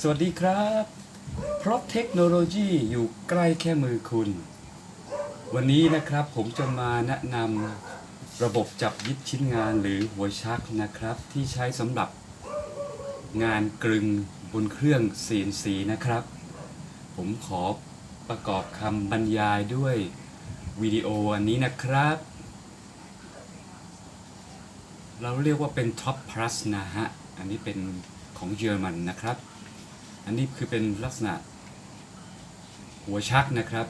สวัสดีครับ เพราะเทคโนโลยีอยู่ใกล้แค่มือคุณ วันนี้นะครับผมจะมาแนะนำระบบจับยึดชิ้นงานหรือหัวชักนะครับ ที่ใช้สำหรับงานกลึงบนเครื่อง CNC นะครับ ผมขอประกอบคำบรรยายด้วยวิดีโออันนี้นะครับ เราเรียกว่าเป็น Top Plus นะฮะ อันนี้เป็นของเยอรมันนะครับ อันนี้คือเป็นลักษณะหัวชักนะครับ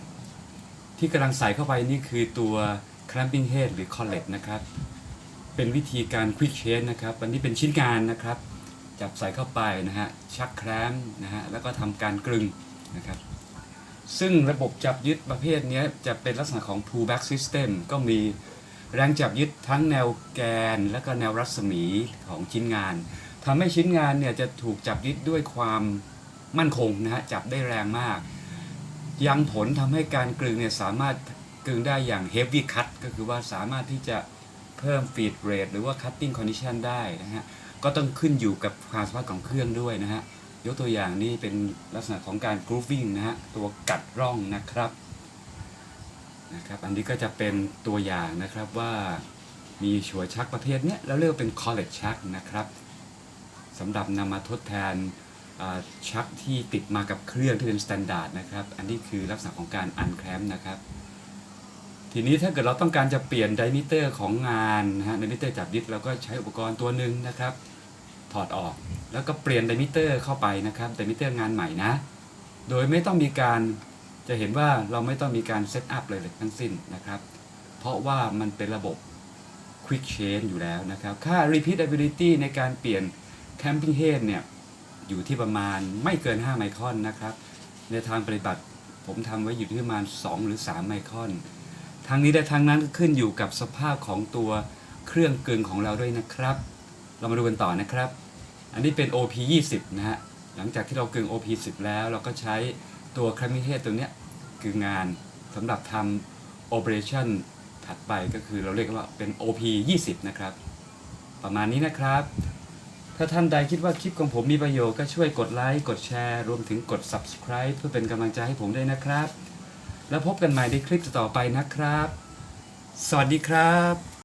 ที่กำลังใส่เข้าไปนี่คือตัว clamping head หรือ collet นะครับ เป็นวิธีการ quick change นะครับอันนี้เป็นชิ้นงานนะครับ จับใส่เข้าไปนะฮะชักแครมนะฮะแล้วก็ทำการกลึงนะครับ ซึ่งระบบจับยึดประเภทนี้จะเป็นลักษณะของ pull back system ก็มีแรงจับยึดทั้งแนวแกน และก็แนวรัศมีของชิ้นงานทำให้ชิ้นงานเนี่ยจะถูกจับยึดด้วยความ มั่นคงนะฮะจับได้แรงมาก ยังผลทำให้การกลึงเนี่ยสามารถกลึงได้อย่าง heavy cut ก็คือว่าสามารถที่จะเพิ่ม feed rate หรือว่า cutting condition ได้นะฮะก็ต้องขึ้นอยู่กับความสามารถของเครื่องด้วยนะฮะยกตัวอย่างนี่เป็นลักษณะของการ grooving นะฮะตัวกัดร่องนะครับนะครับ อันนี้ก็จะเป็นตัวอย่างนะครับว่ามีชัวชักประเภทเนี้ยเราเรียกเป็น collet ชักนะครับสำหรับนำมาทดแทน ชักที่ติดมากับเครื่องที่เป็น standard นะครับ อันนี้คือลักษณะของการ unclamp นะครับ ทีนี้ถ้าเกิดเราต้องการจะเปลี่ยนไดมิเตอร์ของงานนะฮะไดมิเตอร์จับยึดเราก็ใช้อุปกรณ์ตัวหนึ่งนะครับ ถอดออกแล้วก็เปลี่ยนไดมิเตอร์เข้าไปนะครับไดมิเตอร์งานใหม่นะ โดยไม่ต้องมีการจะเห็นว่าเราไม่ต้องมีการเซตอัพเลยเลยทั้งสิ้นนะครับ เพราะว่ามันเป็นระบบ Quick Change อยู่แล้วนะครับ ค่า Repeatability ในการเปลี่ยน Camping Head เนี่ย อยู่ที่ประมาณไม่เกิน 5 ไมครอนนะครับ ในทางปฏิบัติผมทำไว้อยู่ที่ประมาณ 2 หรือ 3 ไมครอนทางนี้และทางนั้นขึ้นอยู่กับสภาพของตัวเครื่องกลึงของเราด้วยนะครับ เรามาดูกันต่อนะครับ อันนี้เป็น OP 20นะฮะหลังจากที่เรากลึง OP 10แล้ว เราก็ใช้ตัว c r a m i t e ตัวเนี้ยคืองานสำหรับทำ operation ถัดไปก็คือเราเรียกว่าเป็น OP 20นะครับประมาณนี้นะครับ ถ้าท่านใดคิดว่าคลิปของผมมีประโยชน์ก็ช่วยกดไลค์ กดแชร์ รวมถึงกด subscribe เพื่อเป็นกำลังใจให้ผมด้วยนะครับ แล้วพบกันใหม่ในคลิปต่อไปนะครับ สวัสดีครับ